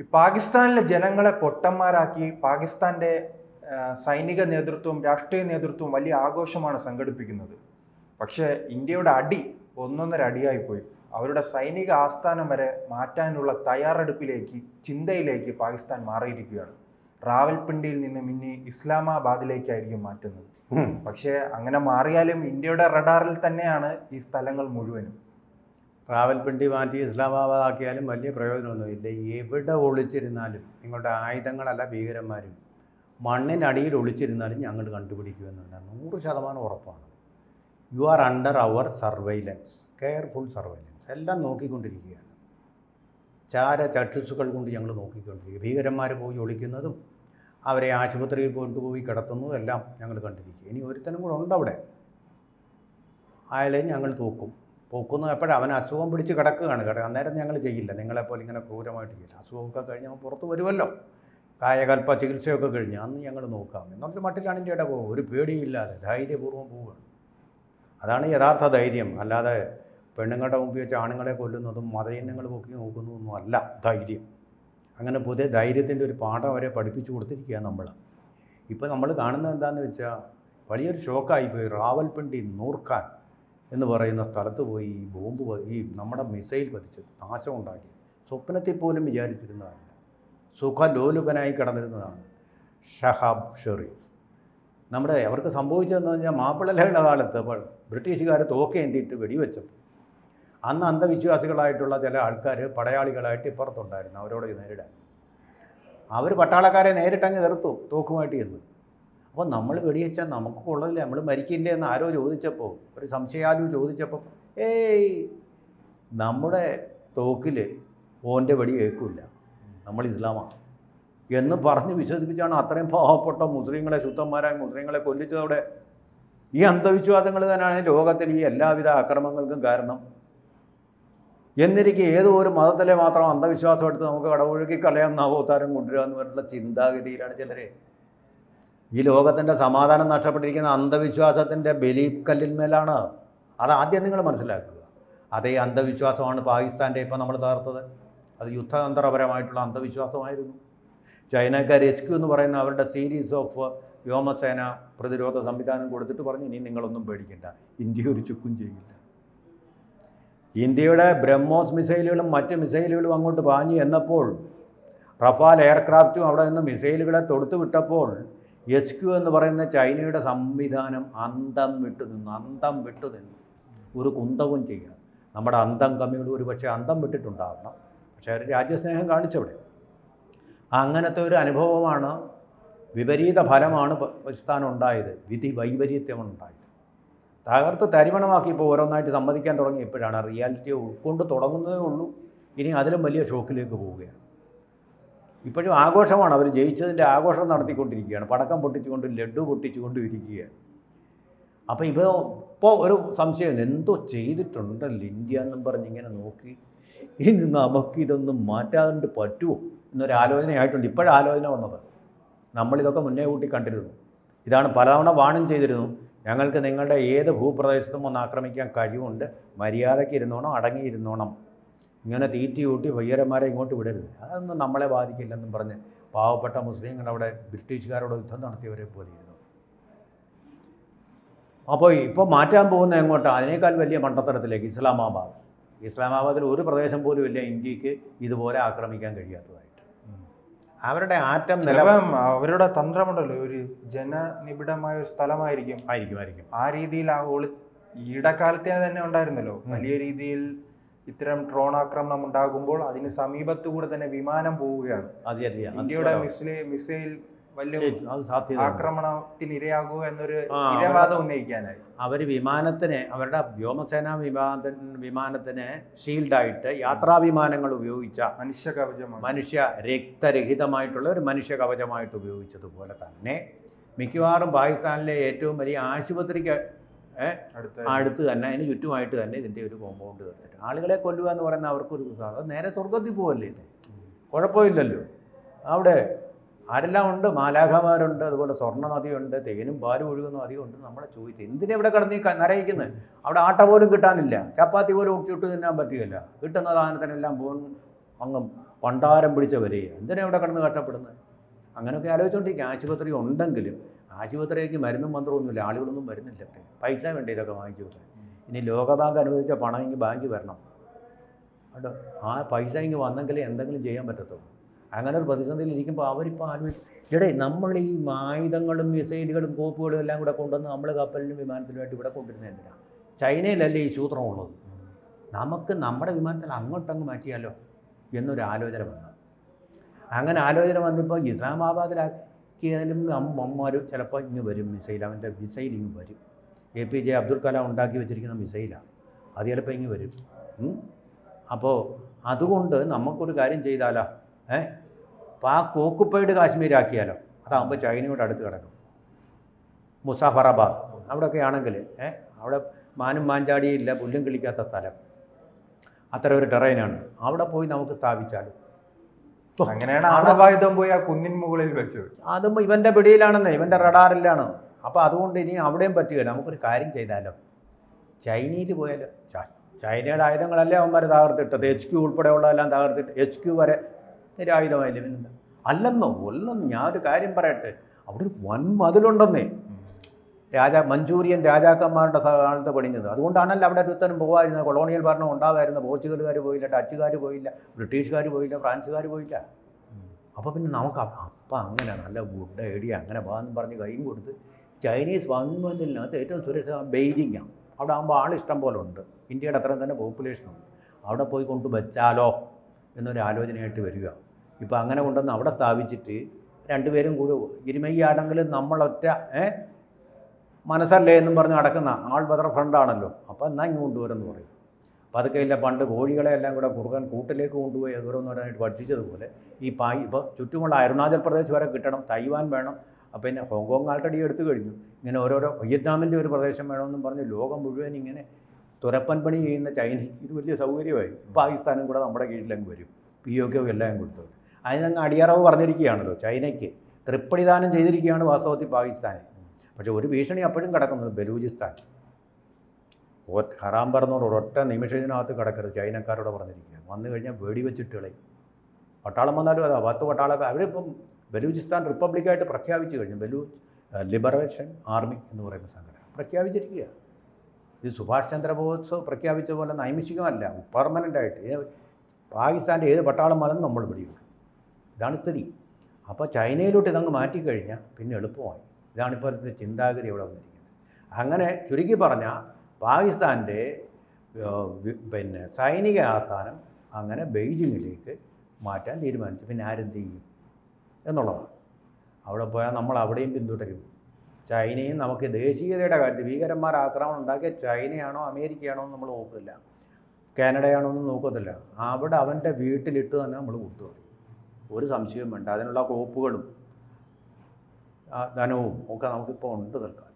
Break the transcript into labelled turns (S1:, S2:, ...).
S1: ഈ പാകിസ്ഥാനിലെ ജനങ്ങളെ പൊട്ടന്മാരാക്കി പാകിസ്ഥാന്റെ സൈനിക നേതൃത്വവും രാഷ്ട്രീയ നേതൃത്വവും വലിയ ആഘോഷമാണ് സംഘടിപ്പിക്കുന്നത്. പക്ഷേ ഇന്ത്യയുടെ അടി ഒന്നൊന്നര അടിയായിപ്പോയി അവരുടെ സൈനിക ആസ്ഥാനം വരെ മാറ്റാനുള്ള തയ്യാറെടുപ്പിലേക്ക് ചിന്തയിലേക്ക് പാകിസ്ഥാൻ മാറിയിരിക്കുകയാണ്. റാവൽപിണ്ടിയിൽ നിന്ന് മിന്നി ഇസ്ലാമാബാദിലേക്കായിരിക്കും മാറ്റുന്നത്. പക്ഷേ അങ്ങനെ മാറിയാലും ഇന്ത്യയുടെ റഡാറിൽ തന്നെയാണ് ഈ സ്ഥലങ്ങൾ മുഴുവനും.
S2: റാവൽപിണ്ടി മാറ്റി ഇസ്ലാമാബാദ് ആക്കിയാലും വലിയ പ്രയോജനമൊന്നുമില്ല. എവിടെ ഒളിച്ചിരുന്നാലും നിങ്ങളുടെ ആയുധങ്ങളല്ല ഭീകരന്മാരും മണ്ണിനടിയിൽ ഒളിച്ചിരുന്നാലും ഞങ്ങൾ കണ്ടുപിടിക്കുമെന്നില്ല നൂറ് ശതമാനം ഉറപ്പാണ്. You are under our surveillance careful surveillance എല്ലാം നോക്കിക്കൊണ്ടിരിക്കുകയാണ്. ചാര ചക്ഷുസുകൾ കൊണ്ട് ഞങ്ങൾ നോക്കിക്കൊണ്ടിരിക്കുക ഭീകരന്മാർ പോയി ഒളിക്കുന്നതും അവരെ ആശുപത്രിയിൽ കൊണ്ടുപോയി കിടത്തുന്നതും എല്ലാം ഞങ്ങൾ കണ്ടിരിക്കുക ഇനി ഒരുത്തനും കൂടെ ഉണ്ട് അവിടെ അയാളെ ഞങ്ങൾ തൂക്കും. പൊക്കുന്നു എപ്പോഴും? അവൻ അസുഖം പിടിച്ച് കിടക്കുകയാണ്. കിടക്കുക അന്നേരം ഞങ്ങൾ ചെയ്യില്ല. നിങ്ങളെപ്പോലെ ഇങ്ങനെ ക്രൂരമായിട്ട് ചെയ്യില്ല. അസുഖമൊക്കെ കഴിഞ്ഞ് അവൻ പുറത്ത് വരുമല്ലോ. കായകൽപ്പ ചികിത്സയൊക്കെ കഴിഞ്ഞ്. അന്ന് ഞങ്ങൾ നോക്കാം. എന്നിട്ട് മട്ടിലാണ് ഇന്ത്യയുടെ പോകും. ഒരു പേടിയില്ലാതെ ധൈര്യപൂർവം പോവുകയാണ്. അതാണ് യഥാർത്ഥ ധൈര്യം. അല്ലാതെ പെണ്ണുങ്ങളുടെ മുമ്പിൽ വെച്ച് ആണുങ്ങളെ കൊല്ലുന്നതും മതയിനങ്ങൾ പൊക്കി നോക്കുന്നതൊന്നും അല്ല ധൈര്യം. അങ്ങനെ പുതിയ ധൈര്യത്തിന്റെ ഒരു പാഠം അവരെ പഠിപ്പിച്ചു കൊടുത്തിരിക്കുക നമ്മൾ. ഇപ്പോൾ നമ്മൾ കാണുന്നത് എന്താണെന്ന് വെച്ചാൽ വലിയൊരു ഷോക്കായിപ്പോയി റാവൽപിണ്ടി നൂർഖാൻ. എന്ന് പറയുന്ന സ്ഥലത്ത് പോയി ഈ ബോംബ് ഈ നമ്മുടെ മിസൈൽ പതിച്ച് നാശം ഉണ്ടാക്കി സ്വപ്നത്തിൽ പോലും വിചാരിച്ചിരുന്നതല്ല സുഖലോലുപനായി കിടന്നിരുന്നതാണ് ഷഹാബ് ഷെറീഫ്. നമ്മുടെ അവർക്ക് സംഭവിച്ചതെന്ന് പറഞ്ഞാൽ മാപ്പിളലയുടെ കാലത്ത് ബ്രിട്ടീഷുകാർ തോക്കേന്തിയിട്ട് വെടിവെച്ചപ്പോൾ. അന്ന് അന്ധവിശ്വാസികളായിട്ടുള്ള ചില ആൾക്കാർ പടയാളികളായിട്ട് ഇപ്പുറത്തുണ്ടായിരുന്നു അവരോട് നേരിടാൻ. അവർ പട്ടാളക്കാരെ നേരിട്ടങ്ങ് നിർത്തും തോക്കുമായിട്ട് ചെന്ന്. അപ്പോൾ നമ്മൾ വെടിവെച്ചാൽ നമുക്ക് കൊള്ളതില്ല നമ്മൾ മരിക്കില്ലേ എന്ന് ആരോ ചോദിച്ചപ്പോൾ ഒരു സംശയാലു ചോദിച്ചപ്പോൾ ഏയ് നമ്മുടെ തോക്കിൽ ഓന്റെ വെടി കേൾക്കില്ല നമ്മൾ ഇസ്ലാമാണ് എന്ന് പറഞ്ഞ് വിശ്വസിപ്പിച്ചാണ് അത്രയും പാവപ്പെട്ട മുസ്ലിങ്ങളെ ശുദ്ധന്മാരായ മുസ്ലിങ്ങളെ കൊല്ലിച്ചതോടെ ഈ അന്ധവിശ്വാസങ്ങൾ തന്നെയാണ് ലോകത്തിൽ ഈ എല്ലാവിധ അക്രമങ്ങൾക്കും കാരണം. എന്നിരിക്കെ ഏതോ ഒരു മതത്തിലെ മാത്രം അന്ധവിശ്വാസം എടുത്ത് നമുക്ക് കടവൊഴുക്കി കളയാം നവോത്താരം കൊണ്ടുവരാമെന്ന് പറഞ്ഞുള്ള ചിന്താഗതിയിലാണ് ചിലരെ. ഈ ലോകത്തിന്റെ സമാധാനം നഷ്ടപ്പെട്ടിരിക്കുന്ന അന്ധവിശ്വാസത്തിന്റെ ബലിക്കല്ലിന്മേലാണ് അത് ആദ്യം നിങ്ങൾ മനസ്സിലാക്കുക. അതേ അന്ധവിശ്വാസമാണ് പാകിസ്ഥാന്റെ ഇപ്പോൾ നമ്മൾ തകർത്തത്. അത് യുദ്ധതന്ത്രപരമായിട്ടുള്ള അന്ധവിശ്വാസമായിരുന്നു. ചൈനക്കാർ എച്ച് ക്യു എന്ന് പറയുന്ന അവരുടെ സീരീസ് ഓഫ് വ്യോമസേന പ്രതിരോധ സംവിധാനം കൊടുത്തിട്ട് പറഞ്ഞു ഇനി നിങ്ങളൊന്നും പേടിക്കണ്ട. ഇന്ത്യ ഒരു ചുക്കും ചെയ്യില്ല. ഇന്ത്യയുടെ ബ്രഹ്മോസ് മിസൈലുകളും മറ്റ് മിസൈലുകളും അങ്ങോട്ട് പാഞ്ഞു എന്നപ്പോൾ റഫാൽ എയർക്രാഫ്റ്റും അവിടെ നിന്ന് മിസൈലുകളെ തൊടുത്തു വിട്ടപ്പോൾ എച്ച് ക്യു എന്ന് പറയുന്ന ചൈനയുടെ സംവിധാനം അന്തം വിട്ടു നിന്നു അന്തം വിട്ടു നിന്നു. ഒരു കുന്തവും ചെയ്യാതെ. നമ്മുടെ അന്തം കമ്മികളും ഒരു പക്ഷേ അന്തം വിട്ടിട്ടുണ്ടാവണം. പക്ഷേ അവർ രാജ്യസ്നേഹം കാണിച്ചവിടെ. അങ്ങനത്തെ ഒരു അനുഭവമാണ് വിപരീത ഫലമാണ് പാകിസ്ഥാൻ ഉണ്ടായത് വിധി വൈപരീത്യമാണ് ഉണ്ടായത് തകർത്ത് തരിമണമാക്കി ഇപ്പോൾ ഓരോന്നായിട്ട് സമ്മതിക്കാൻ തുടങ്ങി. ഇപ്പോഴാണ് റിയാലിറ്റിയെ ഉൾക്കൊണ്ട് തുടങ്ങുന്നതേ ഉള്ളൂ. ഇനി അതിലും വലിയ ഷോക്കിലേക്ക് പോവുകയാണ്. ഇപ്പോഴും ആഘോഷമാണ്. അവർ ജയിച്ചതിന്റെ ആഘോഷം നടത്തിക്കൊണ്ടിരിക്കുകയാണ്. പടക്കം പൊട്ടിച്ചുകൊണ്ട് ലഡു പൊട്ടിച്ചുകൊണ്ട് ഇരിക്കുകയാണ് അപ്പോൾ ഇവ ഇപ്പോൾ ഒരു സംശയം എന്തോ ചെയ്തിട്ടുണ്ടല്ലോ ഇന്ത്യ എന്നും പറഞ്ഞ് ഇങ്ങനെ നോക്കി. ഇനി നമുക്കിതൊന്നും മാറ്റാതെ പറ്റുമോ എന്നൊരു ആലോചനയായിട്ടുണ്ട്. ഇപ്പോഴും ആലോചന വന്നത്. നമ്മളിതൊക്കെ മുന്നേ കൂട്ടി കണ്ടിരുന്നു. ഇതാണ് പലതവണ വാണും ചെയ്തിരുന്നു. ഞങ്ങൾക്ക് നിങ്ങളുടെ ഏത് ഭൂപ്രദേശത്തും ഒന്ന് ആക്രമിക്കാൻ കഴിവുണ്ട്. മര്യാദയ്ക്ക് ഇരുന്നോണം അടങ്ങിയിരുന്നോണം. ഇങ്ങനെ തീറ്റി കൂട്ടി വയ്യരന്മാരെ ഇങ്ങോട്ട് വിടരുത്. അതൊന്നും നമ്മളെ ബാധിക്കില്ലെന്നും പറഞ്ഞ് പാവപ്പെട്ട മുസ്ലിങ്ങൾ അവിടെ ബ്രിട്ടീഷുകാരോട് യുദ്ധം നടത്തിയവരെ പോലെ ഇരുന്നു. അപ്പോൾ ഇപ്പോൾ മാറ്റാൻ പോകുന്ന എങ്ങോട്ട്? അതിനേക്കാൾ വലിയ മണ്ടത്തരത്തിലേക്ക് ഇസ്ലാമാബാദ്. ഇസ്ലാമാബാദിൽ ഒരു പ്രദേശം പോലും ഇല്ല ഇന്ത്യയ്ക്ക് ഇതുപോലെ ആക്രമിക്കാൻ കഴിയാത്തതായിട്ട്. അവരുടെ ആറ്റം നില
S1: അവരുടെ തന്ത്രമുണ്ടല്ലോ ഒരു ജനനിബിഡമായ ഒരു സ്ഥലമായിരിക്കും.
S2: ആയിരിക്കും ആയിരിക്കും.
S1: ആ രീതിയിൽ ആ ഒളി ഈടക്കാലത്തെ തന്നെ ഉണ്ടായിരുന്നല്ലോ. വലിയ രീതിയിൽ ഇത്തരം ഡ്രോൺ ആക്രമണം ഉണ്ടാകുമ്പോൾ അതിന് സമീപത്തുകൂടെ തന്നെ വിമാനം പോവുകയാണ്. ഇന്ത്യയുടെ മിസൈൽ മിസൈൽ വലിയ ആക്രമണത്തിന് ഇരയാകുക എന്നൊരു ഇരവാദം ഉന്നയിക്കാനായി.
S2: അവർ വിമാനത്തിന് അവരുടെ വ്യോമസേനാ വിമാന വിമാനത്തിന് ഷീൽഡായിട്ട് യാത്രാ വിമാനങ്ങൾ ഉപയോഗിച്ച
S1: മനുഷ്യ കവചമാണ്
S2: മനുഷ്യ രക്തരഹിതമായിട്ടുള്ള ഒരു മനുഷ്യ കവചമായിട്ട് ഉപയോഗിച്ചതുപോലെ തന്നെ മിക്കവാറും പാകിസ്ഥാനിലെ ഏറ്റവും വലിയ ആശുപത്രിക്ക്
S1: അടുത്ത
S2: തന്നെ അതിന് ചുറ്റുമായിട്ട് തന്നെ ഇതിന്റെ ഒരു കോമ്പൗണ്ട് തീർത്തിട്ട് ആളുകളെ കൊല്ലുക എന്ന് പറയുന്ന അവർക്കൊരു സാധനം നേരെ സ്വർഗത്തിൽ പോവല്ലേ ഇത്? കുഴപ്പമില്ലല്ലോ. അവിടെ ആരെല്ലാം ഉണ്ട്? മാലാഖമാരുണ്ട് അതുപോലെ സ്വർണ നദിയുണ്ട് തേനും പാലും ഒഴുകുന്ന നദിയുണ്ട്. നമ്മളെ ചോദിച്ചു എന്തിനാ ഇവിടെ കിടന്ന് നരയിക്കുന്നത്? അവിടെ ആട്ട പോലും കിട്ടാനില്ല. ചപ്പാത്തി പോലും ഉച്ചിട്ട് തിന്നാൻ പറ്റുകയില്ല. കിട്ടുന്ന സാധനത്തിനെല്ലാം പോകും അങ്ങ് പണ്ടാരം പിടിച്ച വരിക എന്തിനാ ഇവിടെ കിടന്ന് കഷ്ടപ്പെടുന്നത്? അങ്ങനെയൊക്കെ ആലോചിച്ചുകൊണ്ടിരിക്കുക ആശുപത്രി ഉണ്ടെങ്കിലും ആശുപത്രിക്ക് മരുന്നും മന്ത്രമൊന്നുമില്ല ആളുകളൊന്നും വരുന്നില്ല. പൈസ വേണ്ട ഇതൊക്കെ വാങ്ങിച്ചു വെക്കാൻ ഇനി ലോകബാങ്ക് അനുവദിച്ച പണം ഇങ്ങ് ബാങ്കിൽ വരണം. കേട്ടോ ആ പൈസ ഇങ്ങ് വന്നെങ്കിലേ എന്തെങ്കിലും ചെയ്യാൻ പറ്റത്തുള്ളൂ. അങ്ങനെ ഒരു പ്രതിസന്ധിയിൽ ഇരിക്കുമ്പോൾ അവരിപ്പോൾ ആലോചിച്ച് എടേ നമ്മൾ ഈ ആയുധങ്ങളും മിസൈലുകളും കോപ്പുകളും എല്ലാം കൂടെ കൊണ്ടുവന്ന് നമ്മൾ കപ്പലിനും വിമാനത്തിനുമായിട്ട് ഇവിടെ കൊണ്ടുവരുന്നത് എന്തിനാണ് ചൈനയിലല്ലേ ഈ സൂത്രമുള്ളത് നമുക്ക് നമ്മുടെ വിമാനത്തിൽ അങ്ങോട്ടങ്ങ് മാറ്റിയാലോ എന്നൊരു ആലോചന വന്നു അങ്ങനെ ആലോചന വന്നപ്പോൾ ഇസ്ലാമാബാദിലാക്കിയാലും അമ്മമാർ ചിലപ്പോൾ ഇങ്ങ് വരും മിസൈൽ അവന്റെ മിസൈൽ ഇങ്ങ് വരും. A P J Abdul Kalam ഉണ്ടാക്കി വെച്ചിരിക്കുന്ന മിസൈലാണ് അത് ചിലപ്പോൾ ഇങ്ങ് വരും. അപ്പോൾ അതുകൊണ്ട് നമുക്കൊരു കാര്യം ചെയ്താലോ. ഏ? പാക് ഓക്കുപ്പൈഡ് കാശ്മീരാക്കിയാലോ അതാകുമ്പോൾ ചൈനയോട് അടുത്ത് കിടക്കും. മുസാഫറാബാദ്. അവിടെയൊക്കെ ആണെങ്കിൽ ഏ? അവിടെ മാനും മാഞ്ചാടിയില്ല പുല്ലും കിളിക്കാത്ത സ്ഥലം. അത്ര ഒരു ടെറൈനാണ്. അവിടെ പോയി നമുക്ക് സ്ഥാപിച്ചാലോ?
S1: അങ്ങനെയാണ് ആണവായുധം പോയി ആ കുന്നിൻ മുകളിൽ വെച്ചത്.
S2: അതും ഇവന്റെ പിടിയിലാണെന്ന് ഇവന്റെ റഡാറിലാണ്. അപ്പോൾ അതുകൊണ്ട് ഇനി അവിടെയും പറ്റുകയില്ല. നമുക്കൊരു കാര്യം ചെയ്താലോ? ചൈനയിൽ പോയാലോ? ചൈനയുടെ ആയുധങ്ങളല്ലേ അവന്മാർ തകർത്തിട്ടത്? എച്ച് ക്യൂ ഉൾപ്പെടെയുള്ളതെല്ലാം തകർത്തിട്ട് എച്ച് ക്യൂ വരെ നിരായുധമായില്ലേ പിന്നെന്താ അല്ലെന്നോ ഒല്ലെന്ന് ഞാനൊരു കാര്യം പറയട്ടെ. അവിടെ ഒരു വൻ മതിലുണ്ടെന്നേ രാജാ മഞ്ചൂരിയൻ രാജാക്കന്മാരുടെ കാലത്ത് പണിഞ്ഞത്. അതുകൊണ്ടാണല്ലോ അവിടെ ഒരുത്തനും പോകാതിരുന്നത് കൊളോണിയൽ ഭരണം ഉണ്ടാവായിരുന്നു. പോർച്ചുഗലുകാർ പോയില്ല ഡച്ചുകാർ പോയില്ല ബ്രിട്ടീഷുകാർ പോയില്ല ഫ്രാൻസുകാർ പോയില്ല. അപ്പോൾ പിന്നെ നമുക്ക് അപ്പം അങ്ങനെ നല്ല ഗുഡ് ഐഡിയ അങ്ങനെ വാന്ന് പറഞ്ഞ് കൈയും കൊടുത്ത് ചൈനീസ് വൻമതിലിനകത്ത് ഏറ്റവും സുരക്ഷിത ബെയ്ജിങ്ങാണ് അവിടെ ആകുമ്പോൾ ആളിഷ്ടം പോലെ ഉണ്ട്. ഇന്ത്യയുടെ അത്രയും തന്നെ പോപ്പുലേഷനുണ്ട് അവിടെ പോയി കൊണ്ട് വെച്ചാലോ എന്നൊരു ആലോചനയായിട്ട് വരിക. ഇപ്പോൾ അങ്ങനെ കൊണ്ടുവന്ന് അവിടെ സ്ഥാപിച്ചിട്ട് രണ്ടുപേരും കൂടി ഇരുമയ്യാണെങ്കിൽ നമ്മളൊറ്റ ഏ? മനസ്സല്ലേ എന്നും പറഞ്ഞ് നടക്കുന്ന ആൾ ബദർ ഫ്രണ്ടാണല്ലോ അപ്പോൾ എന്നാൽ ഇങ്ങ് കൊണ്ടുവരുമെന്ന് പറയും. പതുക്കെ ഇല്ല പണ്ട് കോഴികളെ എല്ലാം കൂടെ കുറുകൻ കൂട്ടിലേക്ക് കൊണ്ടുപോയി ഓരോന്നോരോന്നായിട്ട് പഠിച്ചതുപോലെ ഈ പായ് ഇപ്പോൾ ചുറ്റുമുള്ള അരുണാചൽ പ്രദേശ് വരെ കിട്ടണം തൈവാൻ വേണം പിന്നെ ഹോങ്കോങ് ആൾറെഡി എടുത്തു കഴിഞ്ഞു. ഇങ്ങനെ ഓരോരോ വിയറ്റ്നാമിന്റെ ഒരു പ്രദേശം വേണമെന്നും പറഞ്ഞ് ലോകം മുഴുവൻ ഇങ്ങനെ തുരപ്പൻ പണി ചെയ്യുന്ന ചൈനയ്ക്ക് ഇത് വലിയ സൗകര്യമായി. പാകിസ്ഥാനും കൂടെ നമ്മുടെ കീഴിലങ്ങ് വരും. പി ഒ കെ എല്ലാം കൊടുത്തോട്ട് അതിനങ്ങ് അടിയറവ് പറഞ്ഞിരിക്കുകയാണല്ലോ ചൈനയ്ക്ക്. തൃപ്പടിദാനം ചെയ്തിരിക്കുകയാണ് വാസ്തവത്തിൽ പാകിസ്ഥാനെ. പക്ഷേ ഒരു ഭീഷണി അപ്പോഴും കിടക്കുന്നത് ബലൂചിസ്ഥാൻ. ഹറാം പറഞ്ഞോട് ഒരൊറ്റ നിമിഷം ഇതിനകത്ത് കിടക്കരുത് ചൈനക്കാരോട് പറഞ്ഞിരിക്കുക. വന്നു കഴിഞ്ഞാൽ വെടിവെച്ചിട്ട് കളയും. പട്ടാളം വന്നാലും അതാ പത്ത് പട്ടാളക്കാർ അവരിപ്പം ബലൂചിസ്ഥാൻ റിപ്പബ്ലിക്കായിട്ട് പ്രഖ്യാപിച്ചു കഴിഞ്ഞു. ബലൂച്ച് ലിബറേഷൻ ആർമി എന്ന് പറയുന്ന സംഘടന പ്രഖ്യാപിച്ചിരിക്കുക. ഇത് സുഭാഷ് ചന്ദ്രബോസ് പ്രഖ്യാപിച്ച പോലെ നൈമിഷികമല്ല പെർമനന്റായിട്ട്. പാകിസ്ഥാന്റെ ഏത് പട്ടാളം വന്നാലും നമ്മൾ പിടിവെക്കും ഇതാണ് സ്ഥിതി. അപ്പോൾ ചൈനയിലോട്ട് ഇതങ്ങ് മാറ്റിക്കഴിഞ്ഞാൽ പിന്നെ എളുപ്പമായി. ഇതാണ് ഇപ്പോഴത്തെ ചിന്താഗതി ഇവിടെ വന്നിരിക്കുന്നത്. അങ്ങനെ ചുരുക്കി പറഞ്ഞാൽ പാകിസ്ഥാന്റെ പിന്നെ സൈനിക ആസ്ഥാനം അങ്ങനെ ബെയ്ജിങ്ങിലേക്ക് മാറ്റാൻ തീരുമാനിച്ചു. പിന്നെ ആരെന്ത് ചെയ്യും എന്നുള്ളതാണ്. അവിടെ പോയാൽ നമ്മൾ അവിടെയും പിന്തുടരും. ചൈനയും നമുക്ക് ദേശീയതയുടെ കാര്യത്തിൽ ഭീകരന്മാർ ആക്രമണം ഉണ്ടാക്കിയ ചൈനയാണോ അമേരിക്കയാണോ എന്ന് നമ്മൾ നോക്കില്ല കാനഡയാണോ എന്ന് നോക്കത്തില്ല. അവിടെ അവന്റെ വീട്ടിലിട്ട് തന്നെ നമ്മൾ കൊടുത്തു ഒരു സംശയവും വേണ്ട. അതിനുള്ള കോപ്പുകളും ധനവും ഒക്കെ നമുക്കിപ്പോൾ ഉണ്ട് തൽക്കാലം.